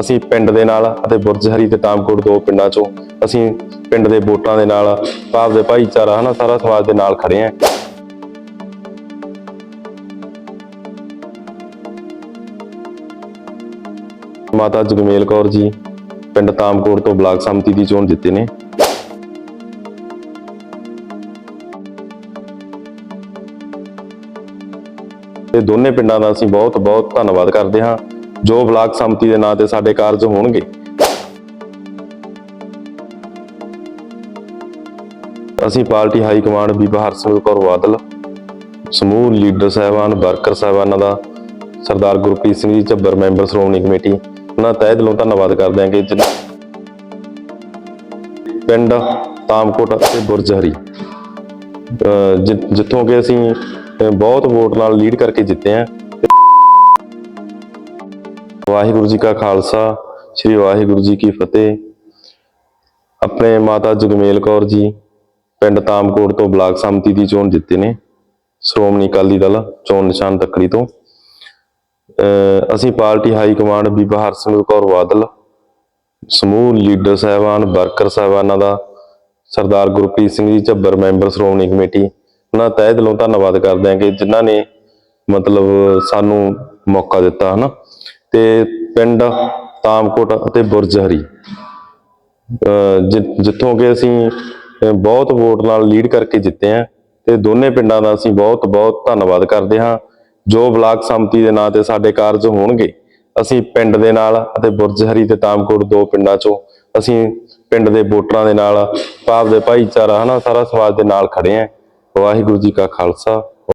ਅਸੀਂ ਪਿੰਡ ਦੇ ਨਾਲ ਅਤੇ ਬੁਰਜਹਰੀ ਤੇ ਟਾਮਕੋਟ ਦੋ ਪਿੰਡਾਂ ਚੋਂ ਅਸੀਂ ਪਿੰਡ ਦੇ ਵੋਟਾਂ ਦੇ ਨਾਲ ਭਾਵ ਦੇ ਭਾਈਚਾਰਾ ਹਨਾ ਸਾਰਾ ਸਮਾਜ ਦੇ ਨਾਲ ਖੜੇ ਆਂ। ਮਾਤਾ ਜਗਮੇਲ ਕੌਰ ਜੀ ਪਿੰਡ ਤਾਮਕੋਟ ਤੋਂ ਬਲਾਕ ਸੰਮਤੀ ਦੀ ਚੋਣ ਜਿੱਤੇ ਨੇ। ਇਹ ਦੋਨੇ ਪਿੰਡਾਂ ਦਾ ਅਸੀਂ ਬਹੁਤ ਬਹੁਤ ਧੰਨਵਾਦ ਕਰਦੇ ਹਾਂ ਜੋ ਬਲਾਕ ਸੰਮਤੀ ਦੇ ਨਾਂ ਤੇ ਸਾਡੇ ਕਾਰਜ ਹੋਣਗੇ। ਅਸੀਂ ਪਾਰਟੀ ਹਾਈ ਕਮਾਂਡ ਬੀਬਾ ਹਰਸਿਮਰਤ ਕੌਰ ਬਾਦਲ, ਸਮੂਹ ਲੀਡਰ ਸਾਹਿਬਾਨ ਵਰਕਰ ਸਾਹਿਬਾਨਾਂ ਦਾ ਸਰਦਾਰ ਗੁਰਪ੍ਰੀਤ ਸਿੰਘ ਜੀ, ਝੱਬਰ ਮੈਂਬਰ ਸ਼੍ਰੋਮਣੀ ਕਮੇਟੀ, ਉਹਨਾਂ ਤਹਿ ਦਿਲੋਂ ਧੰਨਵਾਦ ਕਰਦੇ ਹਾਂ ਕਿ ਪਿੰਡ ਤਾਮਕੋਟ ਅਤੇ ਬੁਰਜਹਰੀ, ਅਹ ਜਿ- ਜਿੱਥੋਂ ਕਿ ਅਸੀਂ ਬਹੁਤ ਵੋਟ ਨਾਲ ਲੀਡ ਕਰਕੇ ਜਿੱਤੇ ਹਾਂ। ਵਾਹਿਗੁਰੂ ਜੀ ਕਾ ਖਾਲਸਾ, ਸ੍ਰੀ ਵਾਹਿਗੁਰੂ ਜੀ ਕੀ ਫਤਿਹ। ਆਪਣੇ ਮਾਤਾ ਜਗਮੇਲ ਕੌਰ ਜੀ ਪਿੰਡ ਤਾਮਕੋਟ ਤੋਂ ਬਲਾਕ ਸੰਮਤੀ ਦੀ ਚੋਣ ਜਿੱਤੇ ਨੇ, ਸ਼੍ਰੋਮਣੀ ਅਕਾਲੀ ਦਲ ਚੋਣ ਨਿਸ਼ਾਨ ਤੱਕੜੀ ਤੋਂ। ਅਸੀਂ ਪਾਰਟੀ ਹਾਈ ਕਮਾਂਡ ਬੀਬਾ ਹਰਸਿਮਰਤ ਕੌਰ ਬਾਦਲ, ਸਮੂਹ ਲੀਡਰ ਸਾਹਿਬਾਨ ਵਰਕਰ ਸਾਹਿਬਾਨਾਂ ਦਾ, ਸਰਦਾਰ ਗੁਰਪ੍ਰੀਤ ਸਿੰਘ ਜੀ ਝੱਬਰ ਮੈਂਬਰ ਸ਼੍ਰੋਮਣੀ ਕਮੇਟੀ, ਉਹਨਾਂ ਤਹਿ ਦਿਲੋਂ ਧੰਨਵਾਦ ਕਰਦੇ ਹਾਂ ਕਿ ਜਿਨ੍ਹਾਂ ਨੇ ਮਤਲਬ ਸਾਨੂੰ ਮੌਕਾ ਦਿੱਤਾ, ਹਨਾ। ਤੇ ਪਿੰਡ ਤਾਮਕੋਟ ਅਤੇ ਬੁਰਜ ਹਰੀ ਅਹ ਜਿੱਥੋਂ ਕਿ ਅਸੀਂ ਬਹੁਤ ਵੋਟ ਨਾਲ ਲੀਡ ਕਰਕੇ ਜਿੱਤੇ ਹਾਂ ਤੇ ਦੋਨੇ ਪਿੰਡਾਂ ਦਾ ਅਸੀਂ ਬਹੁਤ ਬਹੁਤ ਧੰਨਵਾਦ ਕਰਦੇ ਹਾਂ। ਜੋ ਬਲਾਕ ਸੰਮਤੀ ਦੇ ਨਾਂ ਤੇ ਸਾਡੇ ਕਾਰਜ ਹੋਣਗੇ, ਅਸੀਂ ਪਿੰਡ ਦੇ ਨਾਲ ਅਤੇ ਬੁਰਜ ਹਰੀ ਤੇ ਤਾਮਕੋਟ ਦੋ ਪਿੰਡਾਂ ਚੋਂ ਅਸੀਂ ਪਿੰਡ ਦੇ ਵੋਟਰਾਂ ਦੇ ਨਾਲ, ਭਾਵ ਦੇ ਭਾਈਚਾਰਾ, ਹਨਾ, ਸਾਰਾ ਸਮਾਜ ਦੇ ਨਾਲ ਖੜੇ ਆਂ। ਵਾਹਿਗੁਰੂ ਜੀ ਕਾ ਖਾਲਸਾ।